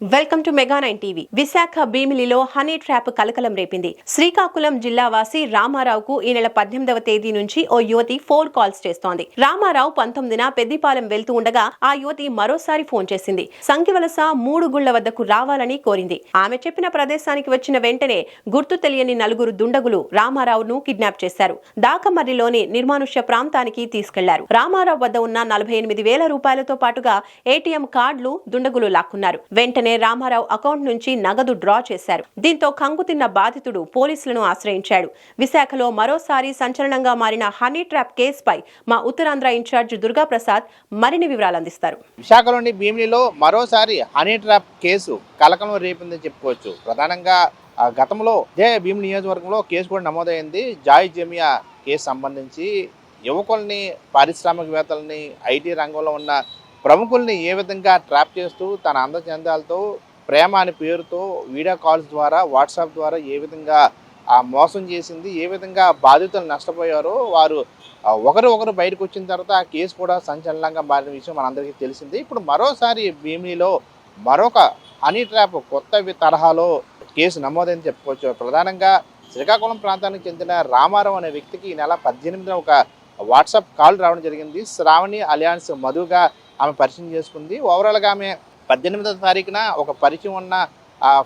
Welcome to Mega nine TV. Visakha భీమిలిలో honey trap కలకలం రేపింది. శ్రీకాకుళం జిల్లా వాసి రామారావుకు ఈ నెల పద్దెనిమిదవ తేదీ నుంచి ఓ యువతి ఫోన్ కాల్స్ చేస్తోంది. రామారావు పంతొమ్మిదిన పెద్దిపాలెం వెళ్తూ ఉండగా ఆ యువతి మరోసారి ఫోన్ చేసింది. సంఖ్యవలస మూడు గుళ్ళ వద్దకు రావాలని కోరింది. ఆమె చెప్పిన ప్రదేశానికి వచ్చిన వెంటనే గుర్తు తెలియని నలుగురు దుండగులు రామారావును కిడ్నాప్ చేశారు. దాకమర్రిలోని నిర్మానుష్య ప్రాంతానికి తీసుకెళ్ళారు. రామారావు వద్ద ఉన్న నలభై ఎనిమిది వేల రూపాయలతో పాటుగా ఏటీఎం కార్డులు దుండగులు లాక్కున్నారు. వెంటనే రామారావు అకౌంట్ నుంచి నగదు డ్రా చేశారు. దీంతో కంగుతిన్న బాధితుడు పోలీసులను ఆశ్రయించాడు. విశాఖలో మరోసారి సంచలనంగా మారిన హనీ ట్రాప్ కేసుపై మా ఉత్తరాంధ్ర ఇన్ఛార్జ్ దుర్గాప్రసాద్ మరిన్ని వివరాలు అందిస్తారు. విశాఖలోని భీమిలిలో మరోసారి హనీ ట్రాప్ కేసు కలకలం రేపిందని చెప్పుకోవచ్చు. ప్రధానంగా గతంలో ఇదే భీమిలి నియోజకవర్గంలో కేసు కూడా నమోదైంది. జాయ్ జమియా కేసు సంబంధించి యువకుల్ని పారిశ్రామికవేత్తల్ని ఐటీ రంగంలో ఉన్న ప్రముఖుల్ని ఏ విధంగా ట్రాప్ చేస్తూ తన అందచందాలతో ప్రేమ అనే పేరుతో వీడియో కాల్స్ ద్వారా వాట్సాప్ ద్వారా ఏ విధంగా ఆ మోసం చేసింది ఏ విధంగా బాధితులు నష్టపోయారో వారు ఒకరు ఒకరు బయటకు వచ్చిన తర్వాత ఆ కేసు కూడా సంచలనంగా మారిన విషయం మనందరికీ తెలిసింది. ఇప్పుడు మరోసారి భీమిలో మరొక హనీ ట్రాప్ కొత్త తరహాలో కేసు నమోదైంది చెప్పుకోవచ్చు. ప్రధానంగా శ్రీకాకుళం ప్రాంతానికి చెందిన రామారావు అనే వ్యక్తికి ఈ నెల పద్దెనిమిదిన ఒక వాట్సాప్ కాల్ రావడం జరిగింది. శ్రావణి అలియాన్స్ మధుగా ఆమె పరిచయం చేసుకుంది. ఓవరాల్గా ఆమె పద్దెనిమిదవ తారీఖున ఒక పరిచయం ఉన్న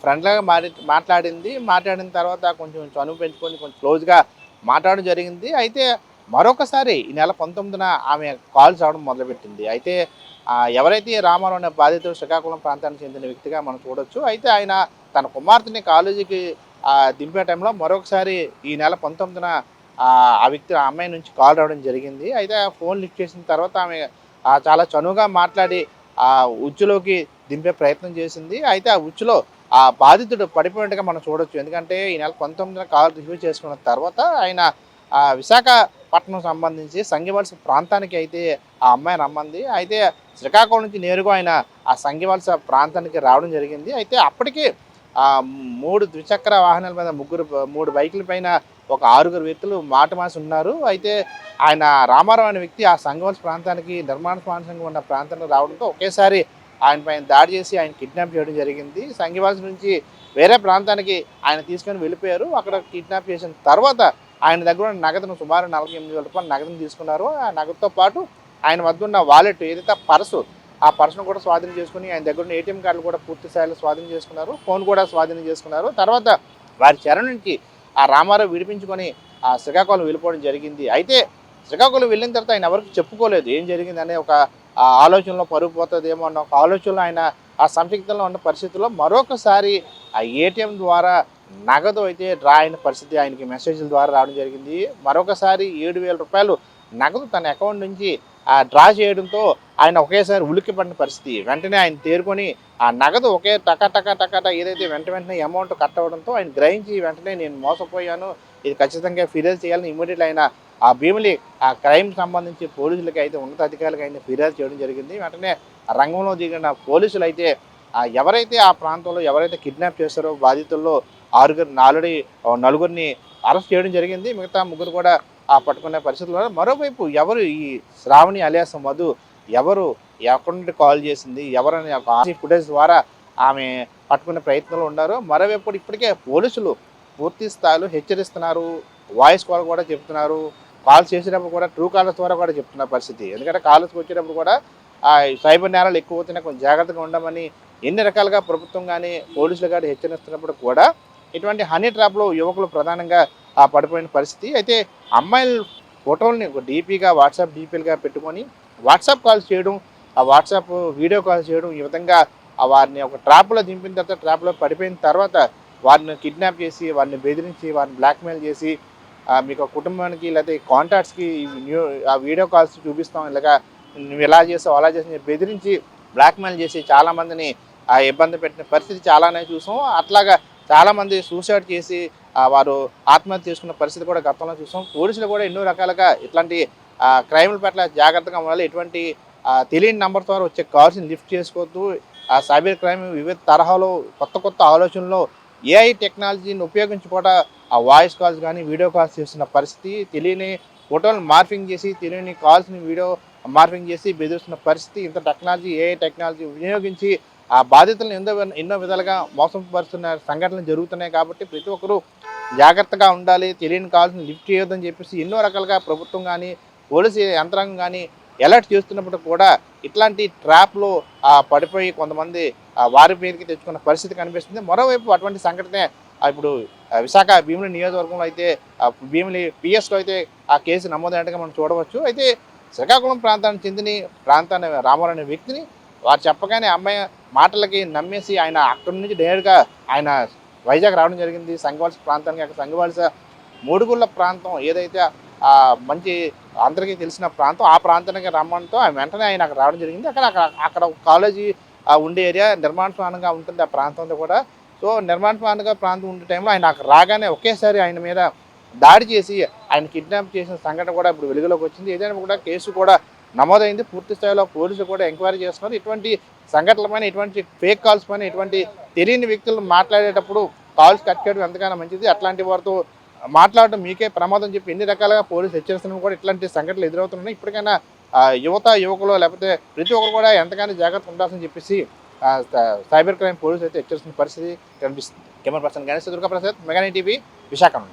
ఫ్రెండ్లాగా మారి మాట్లాడింది. మాట్లాడిన తర్వాత కొంచెం చనువు పెంచుకొని కొంచెం క్లోజ్గా మాట్లాడడం జరిగింది. అయితే మరొకసారి ఈ నెల పంతొమ్మిదిన ఆమె కాల్స్ రావడం మొదలుపెట్టింది. అయితే ఎవరైతే రామారావు అనే బాధితుడు శ్రీకాకుళం ప్రాంతానికి చెందిన వ్యక్తిగా మనం చూడొచ్చు. అయితే ఆయన తన కుమార్తెని కాలేజీకి దింపే టైంలో మరొకసారి ఈ నెల పంతొమ్మిదిన ఆ వ్యక్తి ఆ అమ్మాయి నుంచి కాల్ రావడం జరిగింది. అయితే ఆ ఫోన్ లిఫ్ట్ చేసిన తర్వాత ఆమె చాలా చనువుగా మాట్లాడి ఆ ఉచ్చులోకి దింపే ప్రయత్నం చేసింది. అయితే ఆ ఉచ్చులో ఆ బాధితుడు పడిపోయినట్టుగా మనం చూడొచ్చు. ఎందుకంటే ఈ నెల పంతొమ్మిదిన కాల్ రిసీవ్ చేసుకున్న తర్వాత ఆయన ఆ విశాఖపట్నం సంబంధించి సంగివలస ప్రాంతానికి అయితే ఆ అమ్మాయి రమ్మంది. అయితే శ్రీకాకుళం నుంచి నేరుగా ఆయన ఆ సంగివలస ప్రాంతానికి రావడం జరిగింది. అయితే అప్పటికి ఆ మూడు ద్విచక్ర వాహనాల మీద ముగ్గురు మూడు బైకుల పైన ఒక ఆరుగురు వ్యక్తులు మాట మాసి ఉన్నారు. అయితే ఆయన రామారావు అనే వ్యక్తి ఆ సంగవలస ప్రాంతానికి నిర్మాణ ఉన్న ప్రాంతానికి రావడంతో ఒకేసారి ఆయన పైన దాడి చేసి ఆయన కిడ్నాప్ చేయడం జరిగింది. సంగివలస నుంచి వేరే ప్రాంతానికి ఆయన తీసుకొని వెళ్ళిపోయారు. అక్కడ కిడ్నాప్ చేసిన తర్వాత ఆయన దగ్గర ఉన్న నగదును సుమారు నలభై ఎనిమిది వేల రూపాయలు నగదును తీసుకున్నారు. ఆ నగదుతో పాటు ఆయన వద్ద ఉన్న వాలెట్ ఏదైతే పర్సు ఆ పర్సును కూడా స్వాధీనం చేసుకుని ఆయన దగ్గర ఉన్న ఏటీఎం కార్డులు కూడా పూర్తి స్థాయిలో స్వాధీనం చేసుకున్నారు. ఫోన్ కూడా స్వాధీనం చేసుకున్నారు. తర్వాత వారి చెర నుంచి ఆ రామారావు విడిపించుకొని ఆ శ్రీకాకుళం వెళ్ళిపోవడం జరిగింది. అయితే శ్రీకాకుళం వెళ్ళిన తర్వాత ఆయన ఎవరికి చెప్పుకోలేదు. ఏం జరిగిందనే ఒక ఆలోచనలో పరుగు పోతుందేమో అన్న ఒక ఆలోచనలో ఆయన ఆ సంక్షిప్తంలో ఉన్న పరిస్థితుల్లో మరొకసారి ఆ ఏటీఎం ద్వారా నగదు అయితే డ్రా అయిన పరిస్థితి ఆయనకి మెసేజ్ల ద్వారా రావడం జరిగింది. మరొకసారి ఏడు వేల రూపాయలు నగదు తన అకౌంట్ నుంచి డ్రా చేయడంతో ఆయన ఒకేసారి ఉలిక్కి పడిన పరిస్థితి. వెంటనే ఆయన తేరుకొని ఆ నగదు ఒకే టక టక టకట ఏదైతే వెంట వెంటనే అమౌంట్ కట్ అవ్వడంతో ఆయన గ్రహించి వెంటనే నేను మోసపోయాను. ఇది ఖచ్చితంగా ఫిర్యాదు చేయాలని ఇమీడియట్ ఆయన ఆ భీమిలి ఆ క్రైమ్ సంబంధించి పోలీసులకి అయితే ఉన్నతాధికారులకు అయితే ఫిర్యాదు చేయడం జరిగింది. వెంటనే ఆ రంగంలో దిగిన పోలీసులు అయితే ఎవరైతే ఆ ప్రాంతంలో ఎవరైతే కిడ్నాప్ చేస్తారో బాధితుల్లో ఆరుగురు నాలుడి నలుగురిని అరెస్ట్ చేయడం జరిగింది. మిగతా ముగ్గురు కూడా ఆ పట్టుకునే పరిస్థితుల్లో మరోవైపు ఎవరు ఈ శ్రావణి అలియాసం మధు ఎవరు ఎక్కడి నుండి కాల్ చేసింది. ఎవరని ఒక ఫుటేజ్ ద్వారా ఆమె పట్టుకునే ప్రయత్నంలో ఉన్నారు. మరోవైపు ఇప్పటికే పోలీసులు పూర్తి స్థాయిలో హెచ్చరిస్తున్నారు. వాయిస్ కాల్ కూడా చెప్తున్నారు. కాల్ చేసేటప్పుడు కూడా ట్రూ కాలర్స్ ద్వారా కూడా చెప్తున్న పరిస్థితి. ఎందుకంటే కాల్స్కి వచ్చేటప్పుడు కూడా ఆ సైబర్ నేరాలు ఎక్కువ అవుతున్నాయి. కొంచెం జాగ్రత్తగా ఉండమని ఎన్ని రకాలుగా ప్రభుత్వం కానీ పోలీసులు కానీ హెచ్చరిస్తున్నప్పుడు కూడా ఇటువంటి హనీ ట్రాప్లో యువకులు ప్రధానంగా ఆ పడిపోయిన పరిస్థితి. అయితే అమ్మాయిల ఫోటోల్ని ఒక డీపీగా వాట్సాప్ డీపీలుగా పెట్టుకొని వాట్సాప్ కాల్స్ చేయడం ఆ వాట్సాప్ వీడియో కాల్ చేయడం ఈ విధంగా వారిని ఒక ట్రాప్లో దింపిన తర్వాత ట్రాప్లో పడిపోయిన తర్వాత వారిని కిడ్నాప్ చేసి వారిని బెదిరించి వారిని బ్లాక్మెయిల్ చేసి మీకు కుటుంబానికి లేకపోతే కాంటాక్ట్స్కి న్యూ ఆ వీడియో కాల్స్ చూపిస్తాం. ఇలాగా నువ్వు ఎలా చేసావు అలా చేసి బెదిరించి బ్లాక్మెయిల్ చేసి చాలామందిని ఆ ఇబ్బంది పెట్టిన పరిస్థితి చాలానే చూసాం. అట్లాగా చాలామంది సూసైడ్ చేసి వారు ఆత్మహత్య చేసుకున్న పరిస్థితి కూడా గతంలో చూసాం. పోలీసులు కూడా ఎన్నో రకాలుగా ఇట్లాంటి క్రైముల పట్ల జాగ్రత్తగా ఉండాలి. ఎటువంటి తెలియని నంబర్ ద్వారా వచ్చే కాల్స్ని లిఫ్ట్ చేసుకోవద్దు. ఆ సైబర్ క్రైమ్ వివిధ తరహాలో కొత్త కొత్త ఆలోచనలో ఏఐ టెక్నాలజీని ఉపయోగించి కూడా ఆ వాయిస్ కాల్స్ కానీ వీడియో కాల్స్ చేస్తున్న పరిస్థితి తెలియని ఫోటోలను మార్ఫింగ్ చేసి తెలియని కాల్స్ని వీడియో మార్ఫింగ్ చేసి బెదిరిస్తున్న పరిస్థితి. ఇంత టెక్నాలజీ ఏఐ టెక్నాలజీ వినియోగించి ఆ బాధితులను ఎన్నో ఎన్నో విధాలుగా మోసం పరుస్తున్న సంఘటనలు జరుగుతున్నాయి కాబట్టి ప్రతి ఒక్కరూ జాగ్రత్తగా ఉండాలి. తెలియని కాల్స్ని లిఫ్ట్ చేయొద్దని చెప్పేసి ఎన్నో రకాలుగా ప్రభుత్వం కానీ పోలీసు యంత్రాంగం కానీ అలర్ట్ చేస్తున్నప్పుడు కూడా ఇట్లాంటి ట్రాప్లో పడిపోయి కొంతమంది వారి పేరుకి తెచ్చుకున్న పరిస్థితి కనిపిస్తుంది. మరోవైపు అటువంటి సంఘటనే ఇప్పుడు విశాఖ భీమిలి నియోజకవర్గంలో అయితే భీమిలి పిఎస్లో అయితే ఆ కేసు నమోదైనట్టుగా మనం చూడవచ్చు. అయితే శ్రీకాకుళం ప్రాంతానికి చెందిన ప్రాంతాన్ని రామారావు అనే వ్యక్తిని వారు చెప్పగానే అమ్మాయి మాటలకి నమ్మేసి ఆయన అక్కడి నుంచి డైరెక్ట్గా ఆయన వైజాగ్ రావడం జరిగింది. సంగవలస ప్రాంతానికి అక్కడ సంగవలస మూడుగుళ్ళ ప్రాంతం ఏదైతే మంచి అందరికీ తెలిసిన ప్రాంతం ఆ ప్రాంతానికి రమ్మంతో వెంటనే ఆయన అక్కడ రావడం జరిగింది. అక్కడ అక్కడ అక్కడ ఒక కాలేజీ ఉండే ఏరియా నిర్మాణస్వానంగా ఉంటుంది ఆ ప్రాంతంలో కూడా. సో నిర్మాణస్వానంగా ప్రాంతం ఉండే టైంలో ఆయన అక్కడ రాగానే ఒకేసారి ఆయన మీద దాడి చేసి ఆయన కిడ్నాప్ చేసిన సంఘటన కూడా ఇప్పుడు వెలుగులోకి వచ్చింది. ఏదైనా కూడా కేసు కూడా నమోదైంది. పూర్తి స్థాయిలో పోలీసులు కూడా ఎంక్వైరీ చేస్తున్నారు. ఇటువంటి సంఘటనల పైన ఇటువంటి ఫేక్ కాల్స్ పైన ఇటువంటి తెలియని వ్యక్తులు మాట్లాడేటప్పుడు కాల్స్ కట్ చేయడం ఎంతగానో మంచిది. అట్లాంటి వారితో మాట్లాడడం మీకే ప్రమాదం చెప్పి ఎన్ని రకాలుగా పోలీసు హెచ్చరిస్తున్నా కూడా ఇట్లాంటి సంఘటనలు ఎదురవుతున్నాయి. ఇప్పటికైనా యువత యువకులు లేకపోతే ప్రతి ఒక్కరు కూడా ఎంతగానో జాగ్రత్త ఉండాల్సింది చెప్పేసి సైబర్ క్రైమ్ పోలీసు అయితే హెచ్చరిస్తున్న పరిస్థితి కనిపిస్తుంది. Camera person Ganesh Durga Prasad Mega nine TV Visakha నుండి.